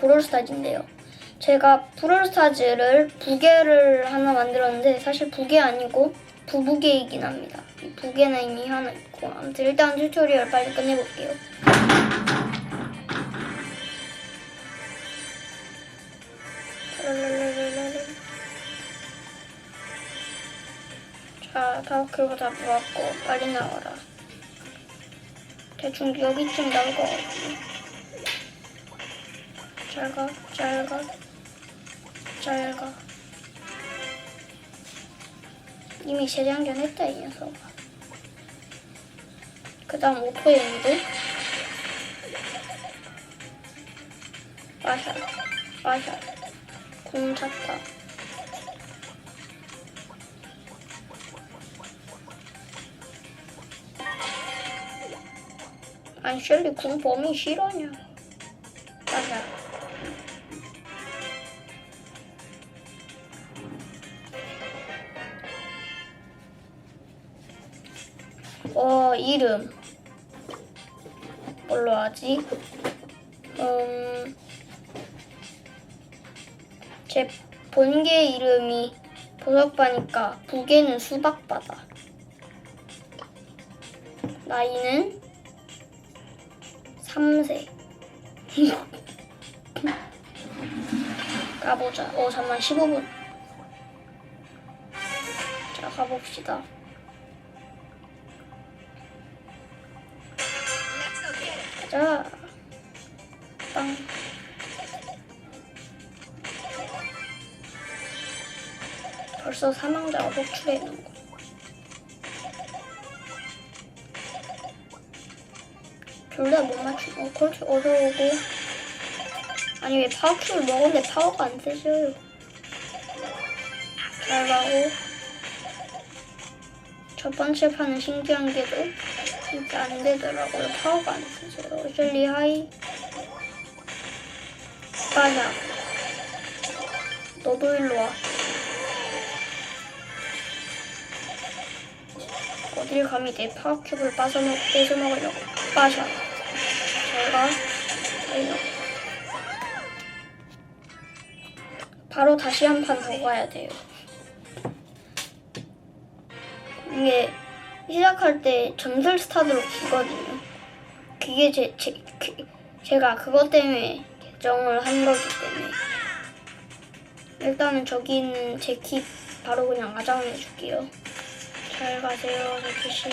브롤스타즈인데요. 제가 브롤스타즈를 부계를 하나 만들었는데 사실 부계 아니고 부부계이긴 합니다. 이 부계는 이미 하나 있고 아무튼 일단 튜토리얼 빨리 끝내볼게요. 자, 다크가 다 모았고 빨리 나와라. 대충 여기쯤 나올 것 같네. 잘 가, 잘 가, 잘 가. 이미 재장전 했다, 이 녀석아. 그 다음 오토엔드. 마샬, 마샬. 공 찼다. 아니, 셸리 궁 범위 실화냐? 마샬. 하지? 음, 제 본계 이름이 보석바니까 부계는 수박바다. 나이는 3세. 가보자. 어, 잠만 15분. 자, 가봅시다. 자, 빵. 벌써 사망자가 속출해 있는 거. 둘다못 맞추고, 어, 콜트 어서 오고. 아니, 왜 파워큐를 먹었는데 파워가 안 세져요? 잘 가고. 첫 번째 판은 신기한 게도 진짜 안 되더라고요. 파워가 안 세져요. 셜리 하이. 빠져. 너도 일로 와. 어딜 감히 내 파워큐브를 빠져먹, 뺏어먹으려고. 빠져. 제가, 달려. 바로 다시 한 판 더 가야 돼요. 이게 시작할 때 전설 스타드로 기거든요. 그게 제, 제, 그, 제가 그것 때문에 결정을 한 거기 때문에. 일단은 저기 있는 제 키 바로 그냥 아장해 줄게요. 잘 가세요, 제키씨.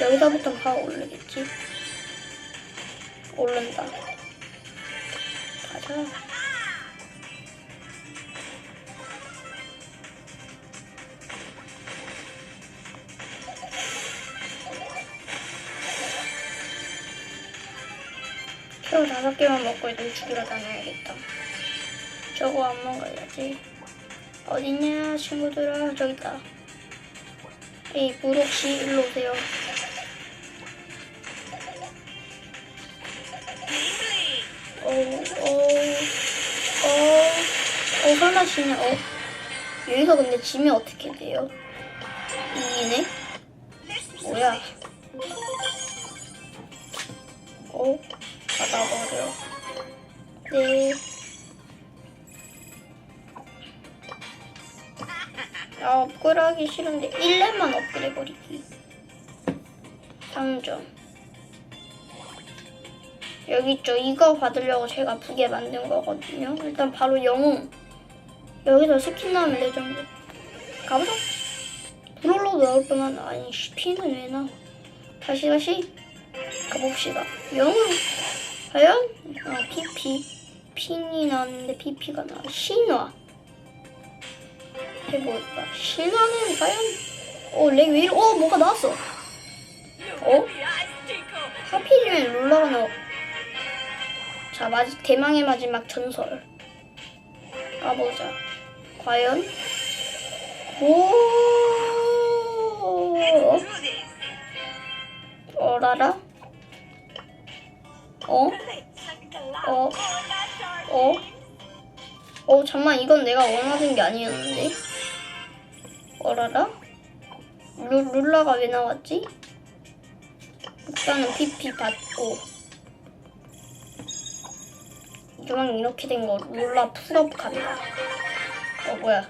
여기서부터 파워 오르겠지? 오른다. 가자. 새우 다섯 개만 먹고 애들 죽이러 다녀야겠다. 저거 안 먹어야지. 어딨냐, 친구들아. 저기 있다. 에이, 무록씨, 일로 오세요. 어우, 어우, 어우, 어, 설마 지면, 어. 여기서 근데 지면 어떻게 돼요? 이기네? 뭐야? 어? 받아버려. 네. 아, 업그레이드 하기 싫은데 1렙만 업그레이드 버리기. 상점. 여기 있죠. 이거 받으려고 제가 부게 만든 거거든요. 일단 바로 영웅. 여기서 스킨 나오면 레전드. 가보자. 브롤로도 나올 뻔한 아니 씨, 피는 왜 나? 다시 다시 가봅시다. 영웅. 과연? 아, PP. 핀이 나왔는데 PP가 나와. 신화. 해볼까? 신화는 과연? 어, 렉왜 이래? 어, 뭐가 나왔어. 어? 하필이면 룰러가 나와. 자, 마지, 대망의 마지막 전설. 가보자. 과연? 오! 어라라? 어? 어? 어? 어, 잠만, 이건 내가 원하는 게 아니었는데? 어라라? 루, 룰라가 왜 나왔지? 일단은 PP 받고. 이왕 이렇게 된거 롤라 풀업 간다. 어 뭐야?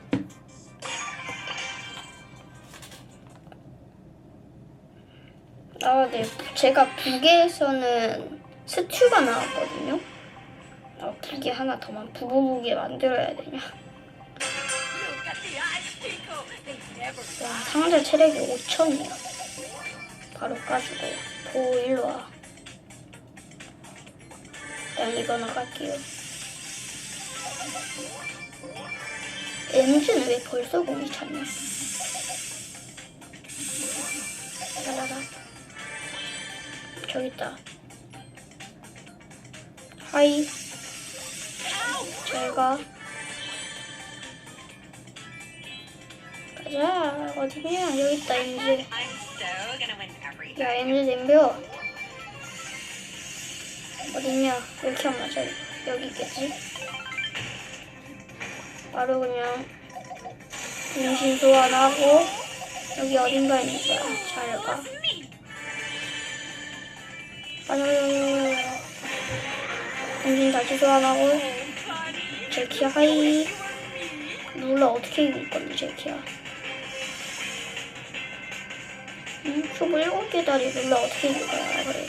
아, 네. 제가 부계에서는 스튜가 나왔거든요. 아, 부계 하나 더만 부부부게 만들어야 되냐? 와, 상자 체력이 5천이야. 바로 까주고. 보, 일로 와. 일단 이거 나갈게요. 엔진은 왜 벌써 공이 찼냐? 라라라. 저기 있다. 하이. 잘 가. 가자. 어디냐? 여기 있다, every 야, 엔진 덤벼. 어딨냐? 이렇게 하면 맞아. 여기 있겠지? 바로 그냥 인신 소환하고 여기 어딘가에 있는 거야. 잘 가. 빠져요. 인신 다시 소환하고 제키야 하이. 룰라 어떻게 이길 건데 제키야? 응? 큐브 일곱 개 다리 룰라 어떻게 이길 거야? 그래.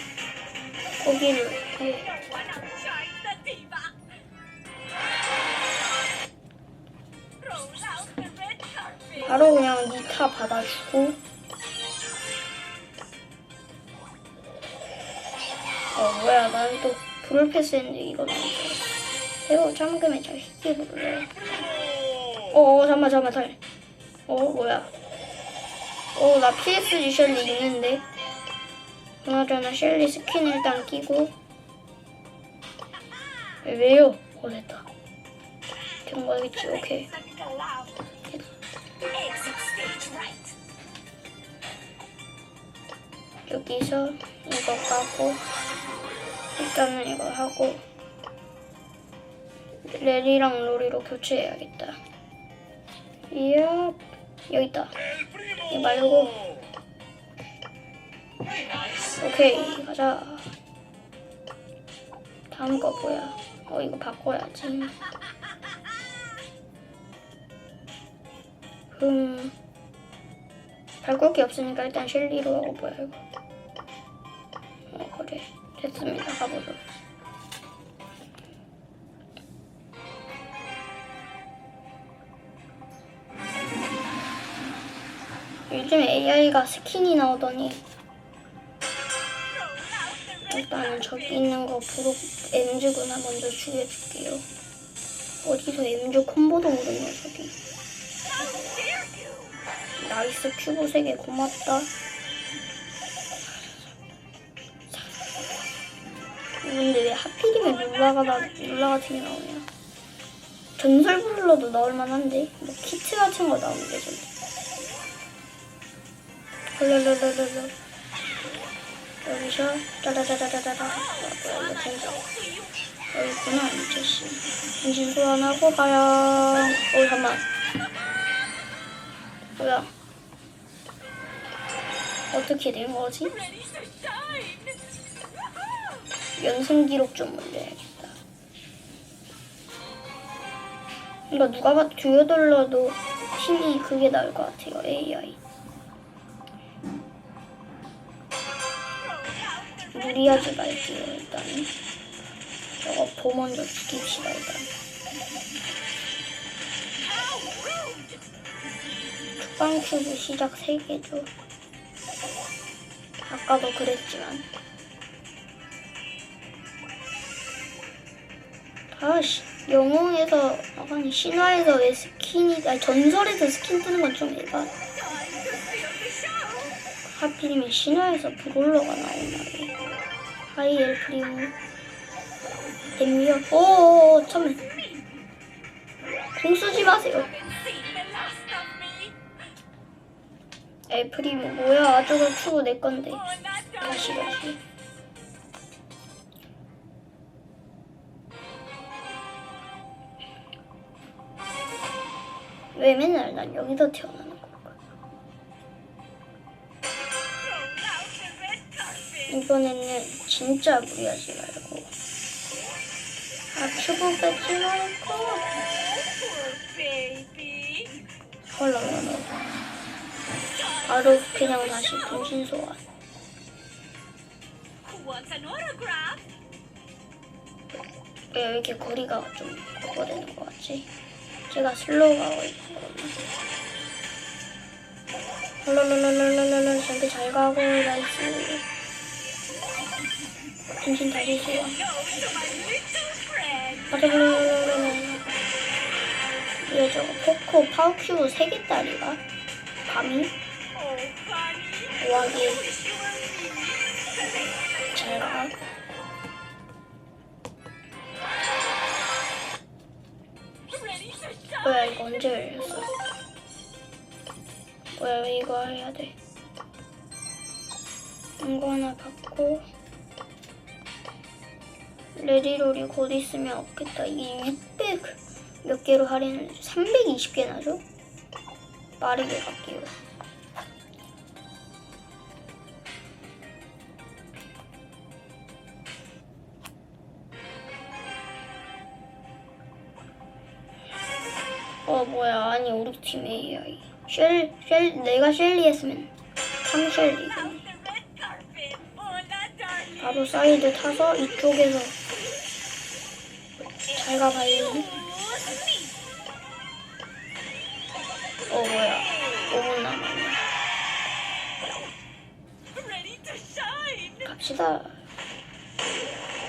red carpet. 바로 그냥 니타 받아주고 어 뭐야 나는 또 불을 패스했는데 이거 나왔어 새로 잠금의 자식이 불래 어 잠만 잠만 달. 어 뭐야 어나 PSG 셸리 있는데 그나저나 셸리 스킨 일단 끼고 왜, 왜요? 어 됐다 된 거겠지 오케이. 여기서 이거 까고 일단은 이거 하고 레리랑 로리로 교체해야겠다. 이야 여기 있다. 이 말고 오케이 가자. 다음 거 뭐야? 어 이거 바꿔야지. 음 바꿀 게 없으니까 일단 셸리로 하고 뭐야 이거. 어 그래 됐습니다 가보자 요즘 AI가 스킨이 나오더니 일단은 저기 있는 거 브록 M즈구나 먼저 죽여줄게요 어디서 M즈 콤보도 모르는 녀석이 나이스 큐브 3개 고맙다 근데 왜 하필이면 룰라가 나, 룰라 같은 게 나오냐? 전설 브룰러도 나올 만한데 뭐 키트 같은 거 나오면 되잖아. 헐랄랄랄랄 여기서 뭐야 이거 된다. 여기 있구나 씨. 인신 소환하고 가야. 어 잠만. 뭐야? 어떻게 된 거지? 연승 기록 좀 올려야겠다. 이거 누가 봐도 듀오돌러도 팀이 그게 나을 것 같아요. AI. 무리하지 말게요, 일단은. 저거 보 먼저 죽입시다, 일단. 축방 큐브 시작 3개죠. 아까도 그랬지만. 아씨 영웅에서 아니 신화에서 왜 스킨이 아니 전설에서 스킨 뜨는 건좀 show. 하필이면 신화에서 브롤러가 나온다 하 이 엘프리우 댐미어 오오오 잠깐 공 쓰지 마세요. 엘프리우 뭐야. 저거 추고 내 건데. 다시 다시. 왜 맨날 난 여기서 태어나는 걸까? 이번에는 진짜 무리하지 말고 큐브 뺏지 말고. 헐렁헐렁. 바로 그냥 다시 분신 소환. 왜 이렇게 거리가 좀 거되는 것 같지? 제가 슬로우가 있거든요. 헐렁헐렁헐렁헐렁 저한테 잘 가고 나이스. 헐렁헐렁헐렁. 왜 저거 포코 파우큐브 세 개짜리가? 감히? Oh, bunny. 우아기 Wish you were me. 잘 가. Ready to shine. 뭐야 이거 언제 열렸어? 뭐야 왜 이거 해야 돼? 이거 하나 받고 레디롤이 곧 있으면 없겠다. 이게 600 몇 개로 할인을 320개 나죠? 빠르게 갈게요. 어 뭐야 아니 우리 팀 AI 쉘, 쉘 내가 쉘리 했으면 darling. 바로 사이드 타서 이쪽에서 Oh, sweet. 어 뭐야 5분 남았네 Ready to shine. 갑시다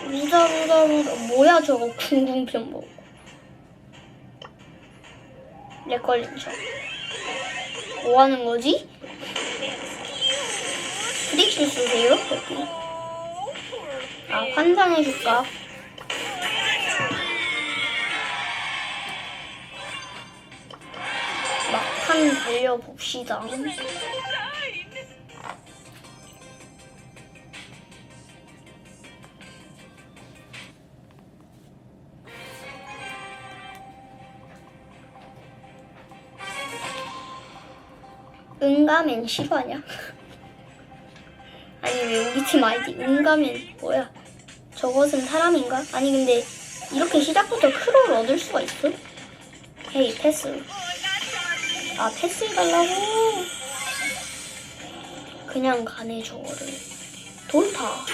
루다 루다 루다 뭐야 저거 궁궁편 뭐. 렉 걸린 척 뭐 하는 거지? 프릭스 쓰세요? 아. 환상해줄까? 막판 달려봅시다. 응가맨 싫어하냐? 아니 왜 우리 팀 아이디 응가맨 뭐야? 저것은 사람인가? 아니 근데 이렇게 시작부터 크롤을 얻을 수가 있어? 헤이 패스 아 패스 해달라고? 그냥 가네 저거를. 돌파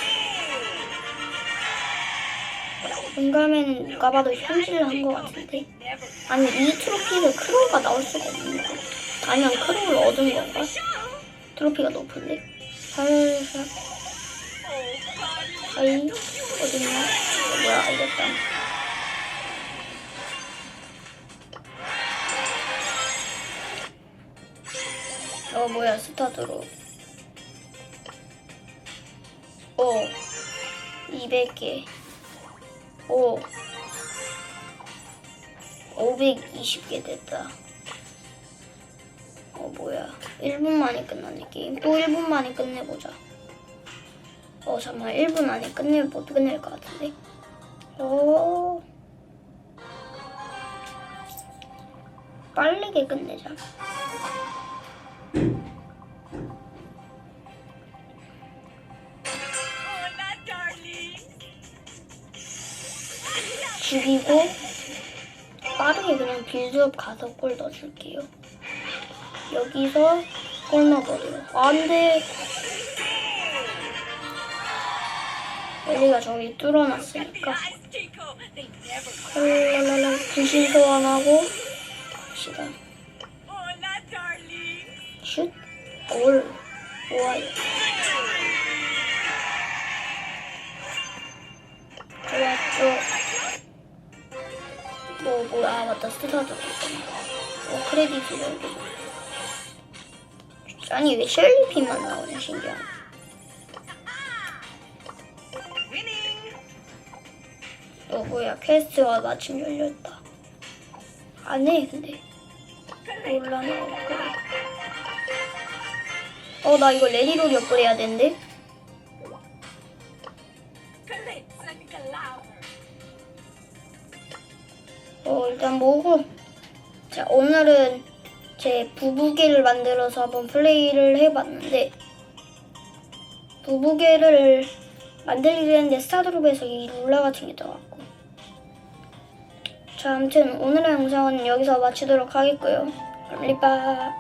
응가맨은 누가 봐도 현질을 한 것 같은데? 아니 이 트로피에서 크롤가 나올 수가 없는 거 아니면 크롤을 얻은 건가? 트로피가 높은데? 살살. 아이? 어딨냐? 어, 뭐야 알겠다 뭐야 스타드로. 오 200개. 오 520개 됐다. 어 뭐야. 1분 만에 끝나네 게임. 또 1분 만에 끝내보자. 어 잠깐만. 1분 안에 끝낼 못 끝낼 것 같은데? 어. 빠르게 끝내자 죽이고 빠르게 그냥 빌드업 가서 골 넣어줄게요. 여기서 골 넣어버려요 안 돼. 엘리가 저기 뚫어놨으니까. 랄랄랄라 부신 소환하고 갑시다. 슛, 골, 좋아요. 뭐, 뭐, 아, 맞다. 스타도 있잖아. 어, 크레딧이 여기. 아니, 왜 셸리핀만 나오냐, 신기하네. 뭐야, 퀘스트가 마침 열렸다. 안 해, 근데. 그래. 어, 나 이거 레디롤이 업그레이야 되는데? 어, 일단 뭐고. 자, 오늘은 제 부부개를 만들어서 한번 플레이를 해봤는데, 부부개를 만들기로 했는데 스타드롭에서 이 룰라 같은 게 들어갔고, 자, 아무튼 오늘의 영상은 여기서 마치도록 하겠고요. 리빠.